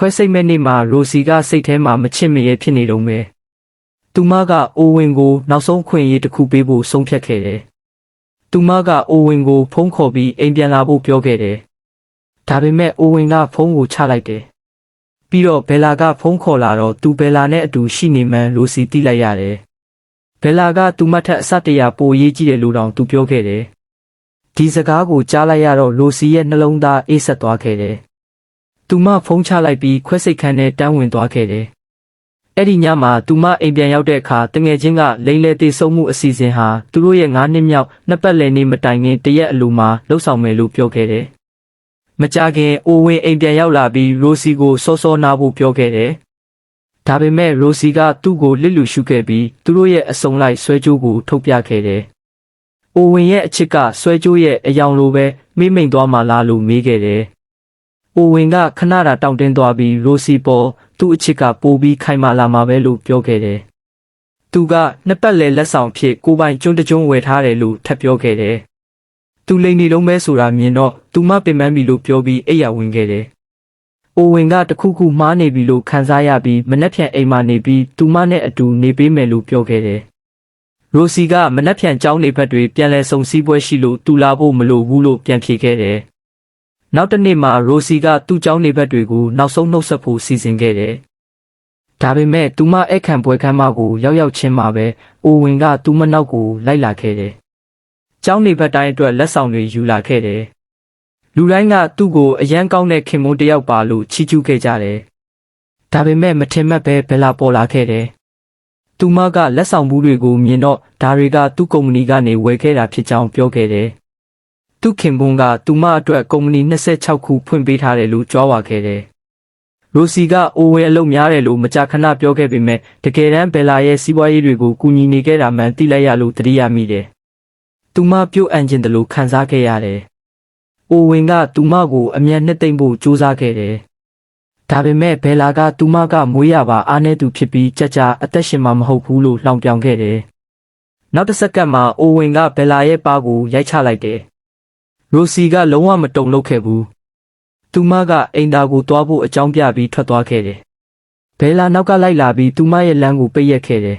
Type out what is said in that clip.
ခွဲစိတ်မဲ့နေ့မှာရိုစီကစိတ်ထဲမှာမချစ်မရဲဖြစ်နေတော့မယ်။သူမကအိုဝင်ကိုနောက်ဆုံးခွင့်ရေးတစ်ခုပေးဖို့ဆုံးဖြတ်ခဲ့တယ်။သူမကအိုဝင်ကိုဖုန်းခေါ်ပြီးအိမ်ပြန်လာဖို့ပြောခဲ့တယ်။ဒါပေမဲ့အိုဝင်ကဖုန်းကိုချလိုက်တယ်။ပြီးတော့ဘယ်လာကဖုန်းခေါ်လာတော့သူဘယ်လာနဲ့အတူရှိနေမှန်းရိုစီသိလိုက်ရတယ်။ဘယ်လာကသူမထက်အစတရာပိုရေးကြည့်တယ်လို့တောင်သူပြောခဲ့တယ်။ဒီစကားကိုကြားလိုက်ရတော့ရိုစီရဲ့နှလုံးသားအေးဆက်သွားခဲ့တယ်။ သူမဖုန်းချလိုက်ပြီးခွဲစိတ်ခန်းထဲတန်းဝင်သွားခဲ့တယ်။အဲ့ဒီညမှာသူမအိမ်ပြန်ရောက်တဲ့အခါတငယ်ချင်းကလိမ့်လေတေဆုံးမှုအစီအစဉ်ဟာသူတို့ရဲ့9နှစ်မြောက်နှစ်ပတ်လည်နေ့မတိုင်ခင်တရက်အလိုမှာလှုပ်ဆောင်မယ်လို့ပြောခဲ့တယ်။မကြခင်အိုဝင်အိမ်ပြန်ရောက်လာပြီးရိုစီကိုစောစောနာဖို့ပြောခဲ့တယ်။ဒါပေမဲ့ရိုစီကသူ့ကိုလစ်လူရှုခဲ့ပြီးသူတို့ရဲ့အစုံလိုက်ဆွဲကြိုးကိုထုတ်ပြခဲ့တယ်။အိုဝင်ရဲ့အချစ်ကဆွဲကြိုးရဲ့အယောင်လိုပဲမိမ့်မိန်သွားမှလားလို့မေးခဲ့တယ်။ အိုဝင်ကခဏတာတောင့်တင်းသွားပြီးရိုစီပေါ်သူ့အချစ်ကပိုးပြီးခိုင်မာလာမှာပဲလို့ပြောခဲ့တယ်။သူကနှစ်ပတ်လည်လက်ဆောင်ဖြစ်ကိုပိုင်ကျွန်းတကျွန်းဝယ်ထားတယ်လို့ထပ်ပြောခဲ့တယ်။သူလိန်နေလုံးပဲဆိုတာမြင်တော့သူမပင်ပန်းပြီလို့ပြောပြီးအိပ်ယာဝင်ခဲ့တယ်။အိုဝင်ကတခုခုမှားနေပြီလို့ခံစားရပြီးမနှက်ဖြန်အိမ်မှာနေပြီးသူမနဲ့အတူနေပေးမယ်လို့ပြောခဲ့တယ်။ရိုစီကမနှက်ဖြန်ကြောင်းနေဘက်တွေပြန်လဲဆုံစည်းပွဲရှိလို့တူလာဖို့မလိုဘူးလို့ပြန်ဖြေခဲ့တယ်။ နောက်တစ်နေ့မှာရိုစီကသူ့ကျောင်းနေဘက်တွေကိုနောက်ဆုံးနှုတ်ဆက်ဖို့စီစဉ်ခဲ့တယ်။ဒါပေမဲ့သူမအဲ့ခံပွဲခမ်းမကိုရောက်ရောက်ချင်းမှာပဲအိုဝင်ကသူမနောက်ကိုလိုက်လာခဲ့တယ်။ကျောင်းနေဘက်တိုင်းအတွက်လက်ဆောင်တွေယူလာခဲ့တယ်။လူတိုင်းကသူ့ကိုအယမ်းကောင်းတဲ့ခင်မုန်းတယောက်ပါလို့ချီးကျူးခဲ့ကြတယ်။ဒါပေမဲ့မထင်မှတ်ပဲဘယ်လာပေါ်လာခဲ့တယ်။သူမကလက်ဆောင်ဘူးတွေကိုမြင်တော့ဒါတွေကသူ့ကုမ္ပဏီကနေဝယ်ခဲ့တာဖြစ်ကြောင်းပြောခဲ့တယ်။ သူခင်ပွန်းကသူမအတွက်ကုမ္ပဏီ26ခုဖွင့်ပေးထားတယ်လို့ကြွားဝါခဲ့တယ်။ရိုစီကအိုဝဲအလုပ်များတယ်လို့မကြာခဏပြောခဲ့ပေမဲ့တကယ်တမ်းဘယ်လာရဲ့စီးပွားရေးတွေကိုကူညီနေခဲ့တာမှန်သိလိုက်ရလို့တတိယမိတယ်။သူမပြုတ်အံ့ကျင်တယ်လို့ခံစားခဲ့ရတယ်။အိုဝင်ကသူမကိုအမျက်နှစ်သိမ့်ဖို့ကြိုးစားခဲ့တယ်။ဒါပေမဲ့ဘယ်လာကသူမကမွေးရပါအားနေသူဖြစ်ပြီးကြကြအသက်ရှင်မှာမဟုတ်ဘူးလို့လှောင်ပြောင်ခဲ့တယ်။နောက်တစ်စက္ကန့်မှာအိုဝင်ကဘယ်လာရဲ့ပါးကိုရိုက်ချလိုက်တယ်။ ရိုစီကလုံးဝမတုံ့လုပ်ခဲ့ဘူး။သူမကအိမ်သာကိုတွားဖို့အကြောင်းပြပြီးထွက်သွားခဲ့တယ်။ဘဲလာနောက်ကလိုက်လာပြီးသူမရဲ့လမ်းကိုပိတ်ရက်ခဲ့တယ်